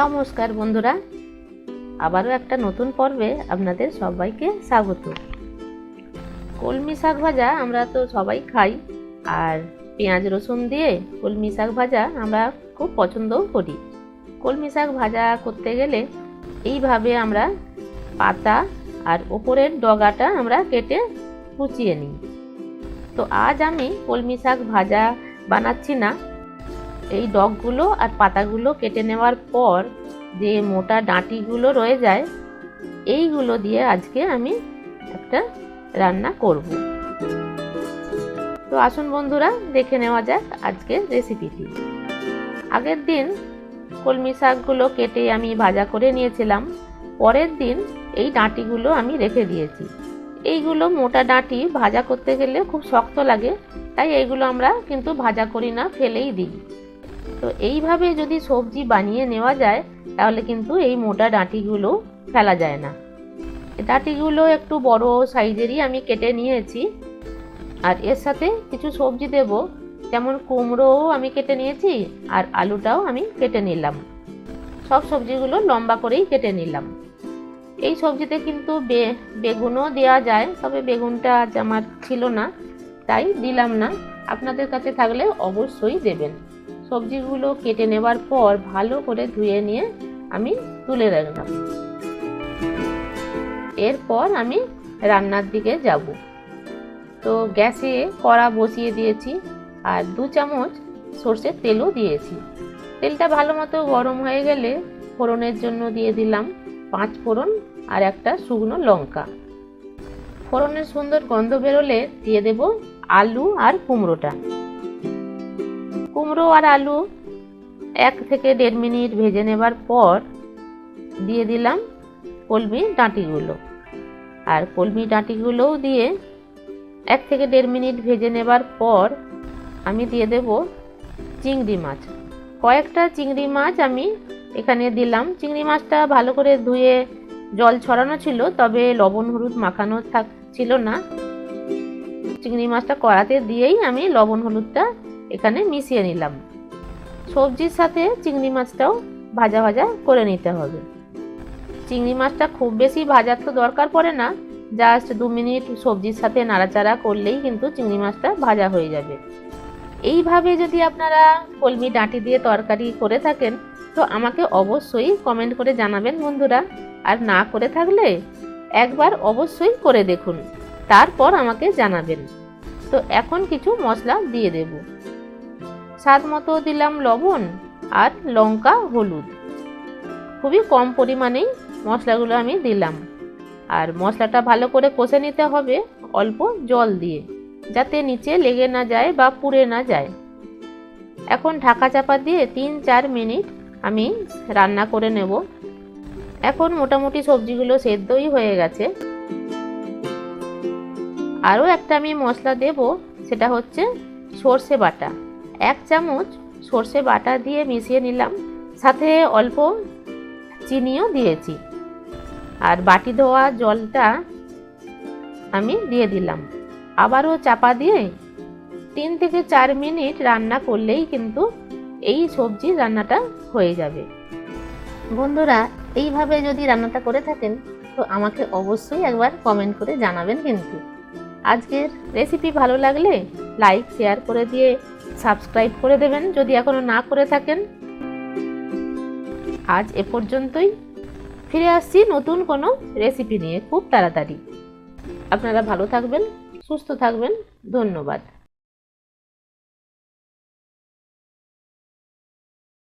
নমস্কার বন্ধুরা, আবারও একটা নতুন পর্বে আপনাদের সবাইকে স্বাগত। কলমি শাক ভাজা আমরা তো সবাই খাই, আর পেঁয়াজ রসুন দিয়ে কলমি শাক ভাজা আমরা খুব পছন্দও করি। কলমি শাক ভাজা করতে গেলে এইভাবে আমরা পাতা আর ওপরের ডগাটা আমরা কেটে কুচিয়ে নিই। তো আজ আমি কলমি শাক ভাজা বানাচ্ছি না এই ডগগুলো আর পাতাগুলো কেটে নেওয়ার পর যে মোটা ডাঁটিগুলো রয়ে যায়, এইগুলো দিয়ে আজকে আমি একটা রান্না করব। তো আসুন বন্ধুরা, দেখে নেওয়া যাক আজকের রেসিপিটি। আগের দিন কলমি শাকগুলো কেটে আমি ভাজা করে নিয়েছিলাম, পরের দিন এই ডাঁটিগুলো আমি রেখে দিয়েছি। এইগুলো মোটা ডাঁটি ভাজা করতে গেলে খুব শক্ত লাগে, তাই এইগুলো আমরা কিন্তু ভাজা করি না, ফেলেই দিই। তো এইভাবে যদি সবজি বানিয়ে নেওয়া যায়, তাহলে কিন্তু এই মোটা ডাঁটিগুলো ফেলা যায় না। ডাঁটিগুলো একটু বড় সাইজেরই আমি কেটে নিয়েছি। আর এর সাথে কিছু সবজি দেব, যেমন কুমড়োও আমি কেটে নিয়েছি, আর আলুটাও আমি কেটে নিলাম। সব সবজিগুলো লম্বা করেই কেটে নিলাম। এই সবজিতে কিন্তু বে, বেগুনও দেওয়া যায়, তবে বেগুনটা আজ আমার ছিল না, তাই দিলাম না। আপনাদের কাছে থাকলে অবশ্যই দেবেন। সবজিগুলো কেটে নেবার পর ভালো করে ধুয়ে নিয়ে আমি তুলে রাখলাম। এরপর আমি রান্নার দিকে যাব। তো গ্যাসে কড়া বসিয়ে দিয়েছি আর দু চামচ সর্ষের তেলও দিয়েছি। তেলটা ভালো মতো গরম হয়ে গেলে ফোড়নের জন্য দিয়ে দিলাম পাঁচ ফোড়ন আর একটা শুকনো লঙ্কা। ফোড়নের সুন্দর গন্ধ বেরোলে দিয়ে দেব আলু আর কুমড়োটা। কুমড়ো আর আলু এক থেকে দেড় মিনিট ভেজে নেবার পর দিয়ে দিলাম কলমি ডাঁটিগুলো। আর কলমি ডাঁটিগুলোও দিয়ে এক থেকে দেড় মিনিট ভেজে নেবার পর আমি দিয়ে দেব চিংড়ি মাছ। কয়েকটা চিংড়ি মাছ আমি এখানে দিলাম। চিংড়ি মাছটা ভালো করে ধুয়ে জল ছড়ানো ছিল, তবে লবণ হলুদ মাখানো থাক, ছিল না। চিংড়ি মাছটা কড়াতে দিয়েই আমি লবণ হলুদটা এখানে মিশিয়ে নিলাম। সবজির সাথে চিংড়ি মাছটাও ভাজা ভাজা করে নিতে হবে। চিংড়ি মাছটা খুব বেশি ভাজার তো দরকার পড়ে না জাস্ট দু মিনিট সবজির সাথে নাড়াচাড়া করলেই কিন্তু চিংড়ি মাছটা ভাজা হয়ে যাবে। এইভাবে যদি আপনারা কলমি ডাঁটি দিয়ে তরকারি করে থাকেন, তো আমাকে অবশ্যই কমেন্ট করে জানাবেন বন্ধুরা। আর না করে থাকলে একবার অবশ্যই করে দেখুন। তারপর আমাকে জানাবেন। তো এখন কিছু মশলা দিয়ে দেব। স্বাদ মতো দিলাম লবণ আর লঙ্কা, হলুদ। খুবই কম পরিমাণেই মশলাগুলো আমি দিলাম। আর মশলাটা ভালো করে কষে নিতে হবে অল্প জল দিয়ে, যাতে নিচে লেগে না যায় বা পুড়ে না যায়। এখন ঢাকা চাপা দিয়ে তিন চার মিনিট আমি রান্না করে নেব। এখন মোটামুটি সবজিগুলো সেদ্ধই হয়ে গেছে। আরও একটা আমি মশলা দেব, সেটা হচ্ছে সর্ষে বাটা। এক চামচ সর্ষে বাটা দিয়ে মিশিয়ে নিলাম। সাথে অল্প চিনিও দিয়েছি। আর বাটি ধোয়া জলটা আমি দিয়ে দিলাম। আবারও চাপা দিয়ে তিন থেকে চার মিনিট রান্না করলেই কিন্তু এই সবজি রান্নাটা হয়ে যাবে। বন্ধুরা, এইভাবে যদি রান্নাটা করে থাকেন, তো আমাকে অবশ্যই একবার কমেন্ট করে জানাবেন কিন্তু। আজকের রেসিপি ভালো লাগলে লাইক, শেয়ার করে দিয়ে সাবস্ক্রাইব করে দেবেন যদি এখনও না করে থাকেন। আজ এ পর্যন্তই। ফিরে আসছি নতুন কোনো রেসিপি নিয়ে খুব তাড়াতাড়ি। আপনারা ভালো থাকবেন, সুস্থ থাকবেন। ধন্যবাদ।